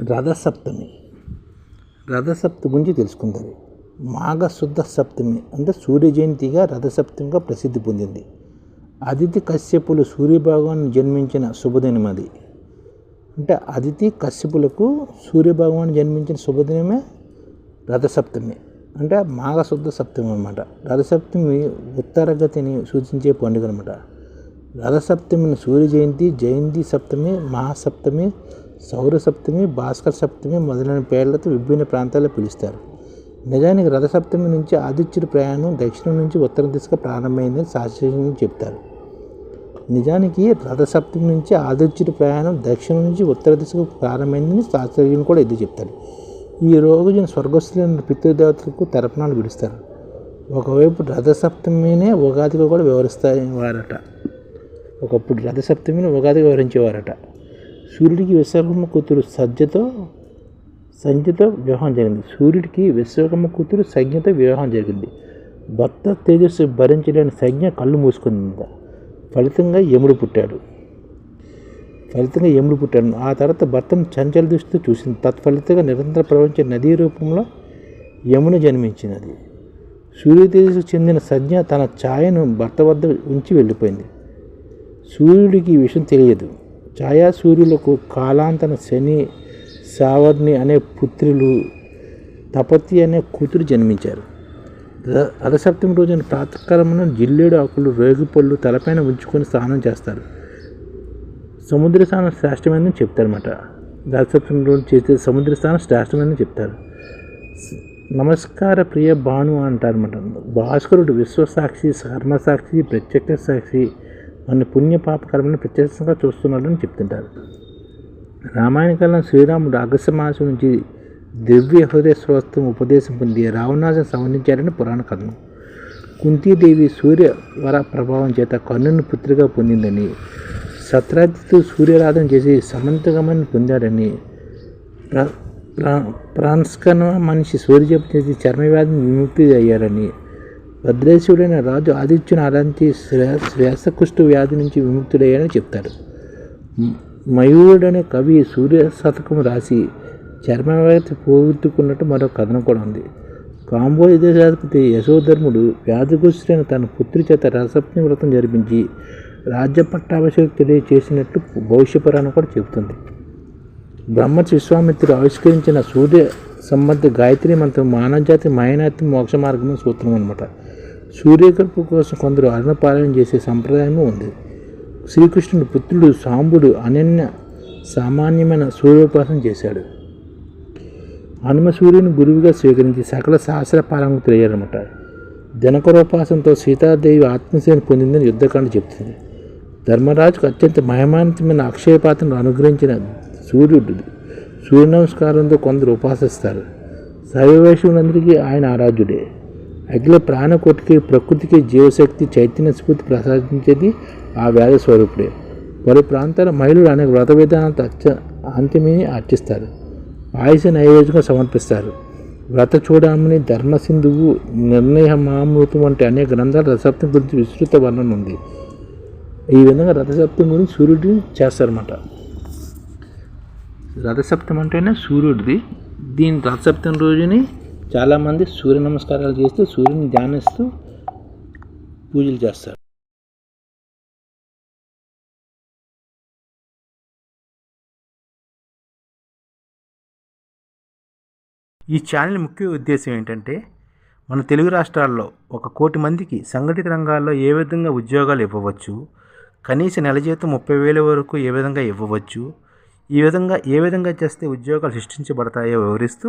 రథసప్తమి. రథసప్తమి గురించి తెలుసుకుందాం. మాఘశుద్ధ సప్తమి అంటే సూర్య జయంతిగా రథసప్తమిగా ప్రసిద్ధి పొందింది. అదితి కశ్యపులు సూర్యభగవాన్ జన్మించిన శుభదినం అది. అంటే అదితి కశ్యపులకు సూర్యభగవాన్ జన్మించిన శుభదినమే రథసప్తమి. అంటే మాఘశుద్ధ సప్తమి అనమాట రథసప్తమి ఉత్తరగతిని సూచించే పండుగ అనమాట రథసప్తమిని సూర్య జయంతి జయంతి సప్తమి మహాసప్తమి సౌర సప్తమి భాస్కర్ సప్తమి మొదలైన పేర్లతో విభిన్న ప్రాంతాల్లో పిలుస్తారు. నిజానికి రథసప్తమి నుంచి ఆదిత్యుడి ప్రయాణం దక్షిణం నుంచి ఉత్తర దిశగా ప్రారంభమైందని శాస్త్రజ్ఞులు చెప్తారు నిజానికి రథసప్తమి నుంచి ఆదిత్యుడి ప్రయాణం దక్షిణం నుంచి ఉత్తర దిశకు ప్రారంభమైందని శాస్త్రజ్ఞులు కూడా ఇది చెప్తారు ఈ రోజున స్వర్గస్థులైన పితృదేవతలకు తర్పణాలు విడుస్తారు ఒకవైపు రథసప్తమినే ఉగాదిగా కూడా వివరిస్తారట ఒకప్పుడు రథసప్తమిని ఉగాదిగా వివరించేవారట. సూర్యుడికి విశ్వకర్మ కూతురు సజ్జతో సంజ్ఞతో వివాహం జరిగింది. సూర్యుడికి విశ్వకర్మ కూతురు సంజ్ఞతో వివాహం జరిగింది. భర్త తేజస్సు భరించలేని సంజ్ఞ కళ్ళు మూసుకుంది. ఫలితంగా యముడు పుట్టాడు. ఫలితంగా యముడు పుట్టాడు. ఆ తర్వాత భర్తను చంచల దృష్టితో చూసింది. తత్ఫలితంగా నిరంతర ప్రవహించే నదీ రూపంలో యముని జన్మించినది. సూర్య తేజస్సు చెందిన సంజ్ఞ తన ఛాయను భర్త వద్ద ఉంచి వెళ్ళిపోయింది. సూర్యుడికి ఈ విషయం తెలియదు. ఛాయాసూర్యులకు కాలాంతన శని సావర్ణి అనే పుత్రులు తపతి అనే కూతురు జన్మించారు. రథసప్తమి రోజున ప్రాతకాలమున జిల్లేడు ఆకులు రేగుపళ్ళు తలపైన ఉంచుకొని స్నానం చేస్తారు. సముద్ర స్నానం శ్రేష్టమైనదని చెప్తారన్నమాట. రథసప్తమి రోజు చేస్తే సముద్ర స్నానం శ్రేష్టమైనదని చెప్తారు. నమస్కార ప్రియ భాను అంటారన్నమాట. భాస్కరుడు విశ్వసాక్షి కర్మసాక్షి ప్రత్యక్ష సాక్షి మన పుణ్య పాపకర్మను ప్రత్యక్షంగా చూస్తున్నాడని చెప్తుంటారు. రామాయణ కాలం శ్రీరాముడు అగస్త్య మాసం నుంచి దివ్య హృదయ స్వస్థం ఉపదేశం పొంది రావణాసం సంహరించారని పురాణ కథనం. కుంతీదేవి సూర్య వర ప్రభావం చేత కర్ణుని పుత్రిగా పొందిందని సత్రాజిత్తు సూర్యరాధన చేసి సమంతగమని పొందాడని ప్ర ప్ర- ప్రాంస్కన మనిషి సూర్యజపం చేసి చర్మవ్యాధిని విముక్తి అయ్యారని భద్రేశ్వరుడైన రాజు ఆదిత్యుని అలాంటి శ్రే శ్వేసకుష్టు వ్యాధి నుంచి విముక్తుడయ్యారని చెప్తారు. మయూరుడనే కవి సూర్య శతకం రాసి చర్మవ్యాధి పోగొట్టుకున్నట్టు మరో కథనం కూడా ఉంది. కాంబోజ్ దేశాధిపతి యశోధర్ముడు వ్యాధిగ్రస్తుడైన తన పుత్రి చేత రసప్ని వ్రతం జరిపించి రాజ్య పట్టాభిషేకం తెలియచేసినట్టు భవిష్య పురాణం కూడా చెబుతుంది. బ్రహ్మర్షి విశ్వామిత్రుడు ఆవిష్కరించిన సూర్య సంబంధ గాయత్రి మంత్రం మానవజాతి మాయనాతి మోక్ష మార్గం సూత్రం అనమాట సూర్యకల్ప కోసం కొందరు అన్నపాలన చేసే సంప్రదాయము ఉంది. శ్రీకృష్ణుడు పుత్రుడు సాంబుడు అనన్య సామాన్యమైన సూర్యోపాసన చేశాడు. హనుమ సూర్యుని గురువుగా స్వీకరించి సకల శాస్త్ర తెలియాలన్నమాట దినకరోపాసనతో సీతాదేవి ఆత్మశక్తిని పొందిందని యుద్ధకాండ చెప్తుంది ధర్మరాజుకు అత్యంత మహిమాన్వితమైన అక్షయపాత్రను అనుగ్రహించిన సూర్యుడు సూర్య నమస్కారంతో కొందరు ఉపాసిస్తారు. సర్వవైశ్వులందరికీ ఆయన ఆరాధ్యుడే. అఖిల ప్రాణకోటికి ప్రకృతికి జీవశక్తి చైతన్య స్ఫూర్తి ప్రసాదించేది ఆ వేద స్వరూపుడే. పలు ప్రాంతాల మహిళలు అనేక వ్రత విధానాలతో అత్య అంతిమిని అర్చిస్తారు. ఆయుష నైవేద్యం సమర్పిస్తారు. వ్రత చూడమని ధర్మసింధువు నిర్ణయ మామృతం వంటి అనేక గ్రంథాల రథసప్తం గురించి విస్తృత వర్ణన ఉంది. ఈ విధంగా రథసప్తం గురించి సూర్యుడిని చేస్తారన్నమాట. రథసప్తం అంటేనే సూర్యుడిది. దీని రథసప్తం రోజుని చాలామంది సూర్య నమస్కారాలు చేస్తూ సూర్యుని ధ్యానిస్తూ పూజలు చేస్తారు. ఈ ఛానల్ ముఖ్య ఉద్దేశం ఏంటంటే మన తెలుగు రాష్ట్రాల్లో ఒక కోటి మందికి సంఘటిత రంగాల్లో ఏ విధంగా ఉద్యోగాలు ఇవ్వవచ్చు కనీస నెల జీతం ముప్పై వేల వరకు ఏ విధంగా ఇవ్వవచ్చు ఈ విధంగా ఏ విధంగా చేస్తే ఉద్యోగాలు సృష్టించబడతాయో వివరిస్తూ